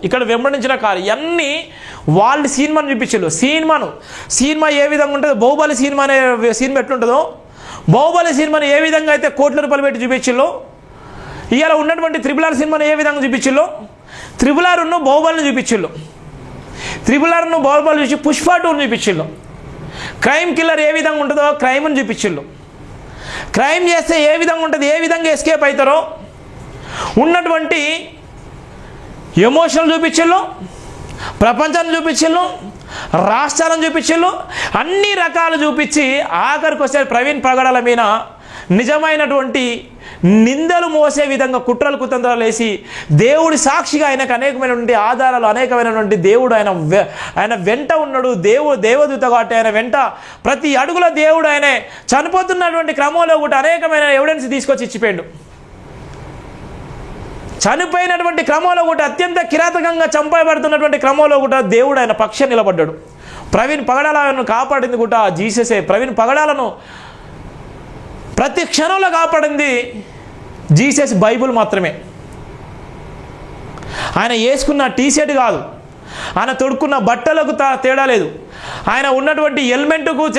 ఇక్కడ వెంబడించిన కారు ఇవన్నీ వాళ్ళు సినిమాను చూపించారు సినిమాను సినిమా ఏ విధంగా ఉంటుందో బాహుబలి సినిమా అనే సినిమా ఎట్లుంటుందో బాహుబలి సినిమాను ఏ విధంగా అయితే కోట్ల రూపాయలు పెట్టి చూపించిల్లో ఇవాళ ఉన్నటువంటి త్రిబుల్ ఆర్ సినిమాను ఏ విధంగా చూపించిల్లో త్రిబుల్ ఆర్ను బాహుబలిని చూపించిళ్ళు త్రిబుల్ ఆర్ను బాహుబలి చూసి పుష్ప టూర్ని చూపించిళ్ళు క్రైమ్ కిల్లర్ ఏ విధంగా ఉంటుందో క్రైమ్ని చూపించిళ్ళు క్రైమ్ చేస్తే ఏ విధంగా ఉంటుంది ఏ విధంగా ఎస్కేప్ అవుతారో ఉన్నటువంటి ఎమోషన్ చూపించిళ్ళు ప్రపంచాన్ని చూపించిళ్ళు రాష్ట్రాలను చూపించిళ్ళు అన్ని రకాలు చూపించి ఆఖరికి వస్తే ప్రవీణ్ పగడాల మీద నిజమైనటువంటి నిందలు మోసే విధంగా కుట్రలు కుతంత్రాలు వేసి దేవుడి సాక్షిగా ఆయనకు అనేకమైనటువంటి ఆధారాలు అనేకమైనటువంటి దేవుడు ఆయన ఆయన వెంట ఉన్నాడు. దేవు దేవదూత కాబట్టి ఆయన వెంట ప్రతి అడుగుల దేవుడు ఆయనే చనిపోతున్నటువంటి క్రమంలో కూడా అనేకమైన ఎవిడెన్స్ తీసుకొచ్చి ఇచ్చిపోయాడు. చనిపోయినటువంటి క్రమంలో కూడా అత్యంత కిరాతకంగా చంపబడుతున్నటువంటి క్రమంలో కూడా దేవుడు ఆయన పక్ష నిలబడ్డాడు. ప్రవీణ్ పగడాలను కాపాడింది కూడా జీససే. ప్రవీణ్ పగడాలను ప్రతి క్షణంలో కాపాడింది జీసస్ బైబుల్ మాత్రమే. ఆయన వేసుకున్న టీషర్ట్ కాదు. ఆయన తొడుక్కున్న బట్టలకు తా- తేడా లేదు. ఆయన ఉన్నటువంటి హెల్మెట్కు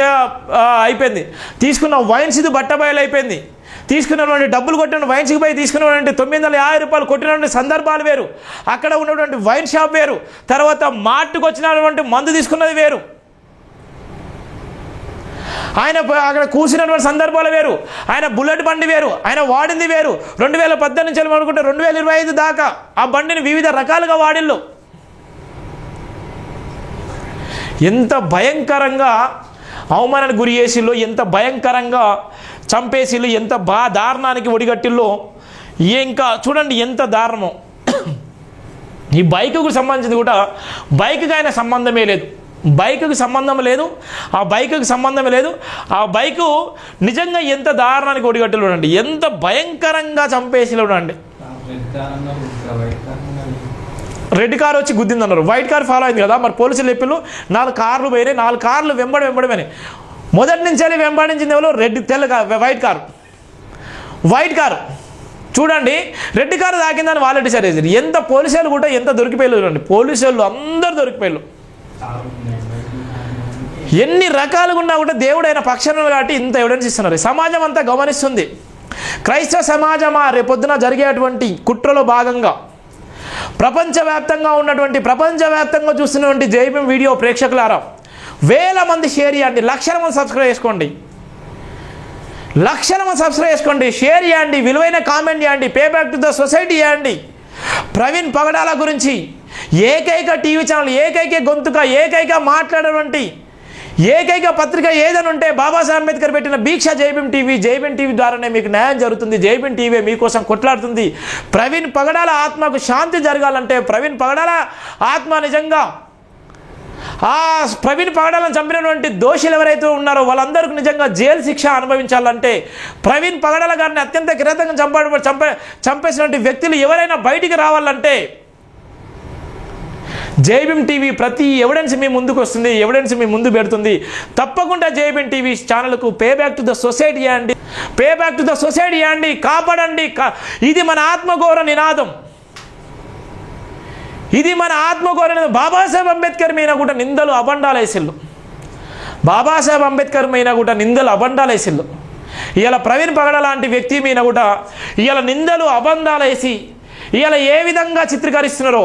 అయిపోయింది. తీసుకున్న వైన్స్ ఇది బట్ట బయలు అయిపోయింది. తీసుకున్నటువంటి డబ్బులు కొట్టిన వైన్స్కి పోయి తీసుకున్నటువంటి తొమ్మిది వందల యాభై రూపాయలు కొట్టినటువంటి సందర్భాలు వేరు. అక్కడ ఉన్నటువంటి వైన్ షాప్ వేరు. తర్వాత మార్ట్కు వచ్చినటువంటి మందు తీసుకున్నది వేరు. ఆయన అక్కడ కూర్చున్నటువంటి సందర్భాలు వేరు. ఆయన బుల్లెట్ బండి వేరు. ఆయన వాడింది వేరు. రెండు వేల పద్దెనిమిది నుంచి అనుకుంటే రెండు వేల ఇరవై ఐదు దాకా ఆ బండిని వివిధ రకాలుగా వాడిల్లు ఎంత భయంకరంగా అవమానానికి గురి చేసిల్లో ఎంత భయంకరంగా చంపేసిళ్ళు ఎంత బా దారుణానికి ఒడిగట్టిల్లో ఇంకా చూడండి ఎంత దారుణం ఈ బైకుకు సంబంధించింది కూడా బైక్కి ఆయన సంబంధమే లేదు. బైక్కి సంబంధం లేదు. ఆ బైక్కి సంబంధం లేదు. ఆ బైకు నిజంగా ఎంత దారుణానికి ఒడిగట్టలు చూడండి ఎంత భయంకరంగా చంపేసి చూడండి రెడ్ కార్ వచ్చి గుద్దింది అన్నారు వైట్ కార్ ఫాలో అయింది కదా మరి పోలీసులు చెప్పిళ్ళు నాలుగు కార్లు పోయినాయి నాలుగు కార్లు వెంబడి వెంబడమని మొదటి నుంచి వెంబడించింది ఎవరు? రెడ్ తెల్ల వైట్ కారు. White car. చూడండి రెడ్ కారు తాకిందని వాళ్ళు డిసైడ్ చేశారు. ఎంత పోలీసులు కూడా ఎంత దొరికిపోయారు చూడండి. పోలీసులు అందరు దొరికిపోయారు ఎన్ని రకాలుగా ఉన్నా కూడా దేవుడు ఆయన పక్షాన కాబట్టి ఇంత ఎవిడెన్స్ ఇస్తున్నారు. సమాజం అంతా గమనిస్తుంది. క్రైస్తవ సమాజమా రేపొద్దున జరిగేటువంటి కుట్రలో భాగంగా ప్రపంచవ్యాప్తంగా ఉన్నటువంటి ప్రపంచవ్యాప్తంగా చూస్తున్నటువంటి జైబీం వీడియో ప్రేక్షకులారా వేల మంది షేర్ చేయండి లక్షల మంది సబ్స్క్రైబ్ చేసుకోండి. లక్షల మంది సబ్స్క్రైబ్ చేసుకోండి షేర్ చేయండి విలువైన కామెంట్ చేయండి pay back to the society చేయండి. ప్రవీణ్ పగడాల గురించి ఏకైక టీవీ ఛానల్ ఏకైక గొంతుక ఏకైక మాట్లాడేటువంటి ఏకైక పత్రిక ఏదైనా ఉంటే బాబాసాహెబ్ అంబేద్కర్ పెట్టిన భీక్ష జైబీం టీవీ జైబీం టీవీ ద్వారానే మీకు న్యాయం జరుగుతుంది. జైబీం టీవీ మీకోసం కొట్లాడుతుంది. ప్రవీణ్ పగడాల ఆత్మకు శాంతి జరగాలంటే ప్రవీణ్ పగడాల ఆత్మ నిజంగా ఆ ప్రవీణ్ పగడాలను చంపినటువంటి దోషులు ఎవరైతే ఉన్నారో వాళ్ళందరికీ నిజంగా జైలు శిక్ష అనుభవించాలంటే ప్రవీణ్ పగడాల గారిని అత్యంత కిరాతంగా చంప చంపే చంపేసినటువంటి వ్యక్తులు ఎవరైనా బయటికి రావాలంటే జైబీం టీవీ ప్రతి ఎవిడెన్స్ మీ ముందుకు వస్తుంది ఎవిడెన్స్ మీ ముందు పెడుతుంది. తప్పకుండా జైబీం టీవీ ఛానల్కు pay back to the society అండి. Pay back to the society అండి. కాపాడండి. ఇది మన ఆత్మగౌరవ నినాదం. ఇది మన ఆత్మగౌరవ బాబాసాహెబ్ అంబేద్కర్ మీద కూడా నిందలు అబండాలు వేసిళ్ళు. బాబాసాహెబ్ అంబేద్కర్ మీద కూడా నిందలు అబండాలు వేసిళ్ళు. ఇవాళ ప్రవీణ్ పగడ లాంటి వ్యక్తి మీద కూడా ఇవాళ నిందలు అబండాలు వేసి ఇలా ఏ విధంగా చిత్రీకరిస్తున్నారో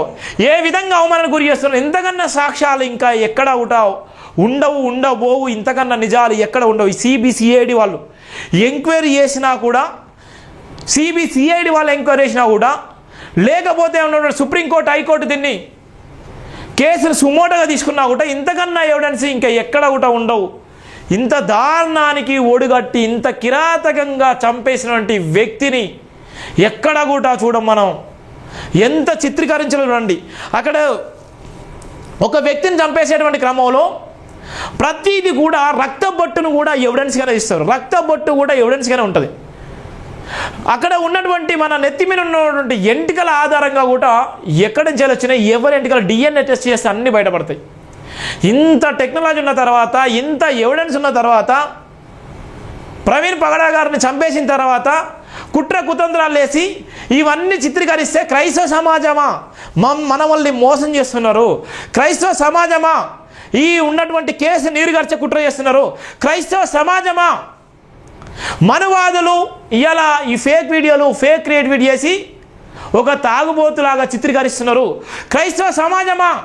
ఏ విధంగా అవమానానికి గురి చేస్తున్నారో ఇంతకన్నా సాక్ష్యాలు ఇంకా ఎక్కడ ఉంటావు ఉండవు ఉండబోవు ఇంతకన్నా నిజాలు ఎక్కడ ఉండవు. ఈ సిబిసిఐడి వాళ్ళు ఎంక్వైరీ చేసినా కూడా సిబిసిఐడి వాళ్ళు ఎంక్వైరీ చేసినా కూడా లేకపోతే ఉన్నటువంటి సుప్రీంకోర్టు హైకోర్టు దీన్ని కేసులు సుమోటగా తీసుకున్నా కూడా ఇంతకన్నా ఎవిడెన్స్ ఇంకా ఎక్కడ కూడా ఉండవు. ఇంత దారుణానికి ఒడిగట్టి ఇంత కిరాతకంగా చంపేసినటువంటి వ్యక్తిని ఎక్కడ కూడా చూడం మనం. ఎంత చిత్రీకరించలేదు రండి. అక్కడ ఒక వ్యక్తిని చంపేసేటువంటి క్రమంలో ప్రతిదీ కూడా రక్త బొట్టును కూడా ఎవిడెన్స్గానే ఇస్తారు. రక్త బొట్టు కూడా ఎవిడెన్స్గానే ఉంటుంది. అక్కడ ఉన్నటువంటి మన నెత్తి మీద ఉన్నటువంటి ఎంటికల ఆధారంగా కూడా ఎక్కడి నుంచి వచ్చినాయి ఎవరి ఎంటికల డిఎన్ఏ టెస్ట్ చేస్తే అన్నీ బయటపడతాయి. ఇంత టెక్నాలజీ ఉన్న తర్వాత ఇంత ఎవిడెన్స్ ఉన్న తర్వాత ప్రవీణ్ పగడా గారిని చంపేసిన తర్వాత కుట్ర కుతంత్రాలు వేసి ఇవన్నీ చిత్రీకరిస్తే క్రైస్తవ సమాజమా? మమ్ మనవల్ని మోసం చేస్తున్నారు. క్రైస్తవ సమాజమా? ఈ ఉన్నటువంటి కేసు నీరుగర్చే కుట్ర చేస్తున్నారు. క్రైస్తవ సమాజమా? మనవాదులు ఇలా ఈ ఫేక్ వీడియోలు ఫేక్ క్రియేట్ చేసి ఒక తాగుబోతులాగా చిత్రీకరిస్తున్నారు. క్రైస్తవ సమాజమా?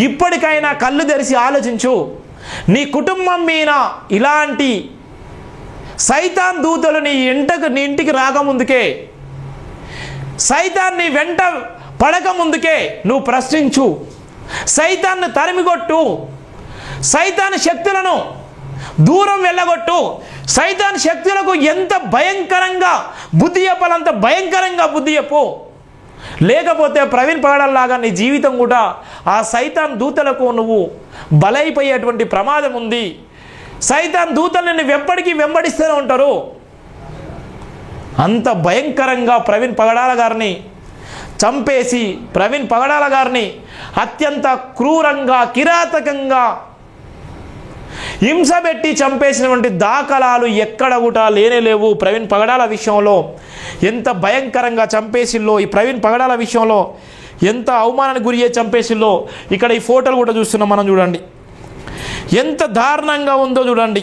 ఇప్పటికైనా కళ్ళు తెరిచి ఆలోచించు. నీ కుటుంబం మీద ఇలాంటి సైతాన్ దూతలు నీ ఇంటకు నీ ఇంటికి రాకముందుకే. సైతాన్ని వెంట పడకముందుకే నువ్వు ప్రశ్నించు. సైతాన్ని తరిమిగొట్టు. సైతాన్ శక్తులను దూరం వెళ్ళగొట్టు. సైతాన్ శక్తులకు ఎంత భయంకరంగా బుద్ధి చెప్పాలంత భయంకరంగా బుద్ధి చెప్పు. లేకపోతే ప్రవీణ్ పగడల్లాగా నీ జీవితం కూడా ఆ సైతాన్ దూతలకు నువ్వు బలైపోయేటువంటి ప్రమాదం ఉంది. సైతాన్ దూతలు నిన్ను వెంపడికి వెంబడిస్తూనే ఉంటారు. అంత భయంకరంగా ప్రవీణ్ పగడాల గారిని చంపేసి ప్రవీణ్ పగడాల గారిని అత్యంత క్రూరంగా కిరాతకంగా హింస పెట్టి చంపేసినటువంటి దాఖలాలు ఎక్కడ కూడా లేనే లేవు ప్రవీణ్ పగడాల విషయంలో. ఎంత భయంకరంగా చంపేసిల్లో ఈ ప్రవీణ్ పగడాల విషయంలో. ఎంత అవమానానికి గురియే చంపేసిల్లో. ఇక్కడ ఈ ఫోటోలు కూడా చూస్తున్నాం మనం చూడండి. ఎంత దారుణంగా ఉందో చూడండి.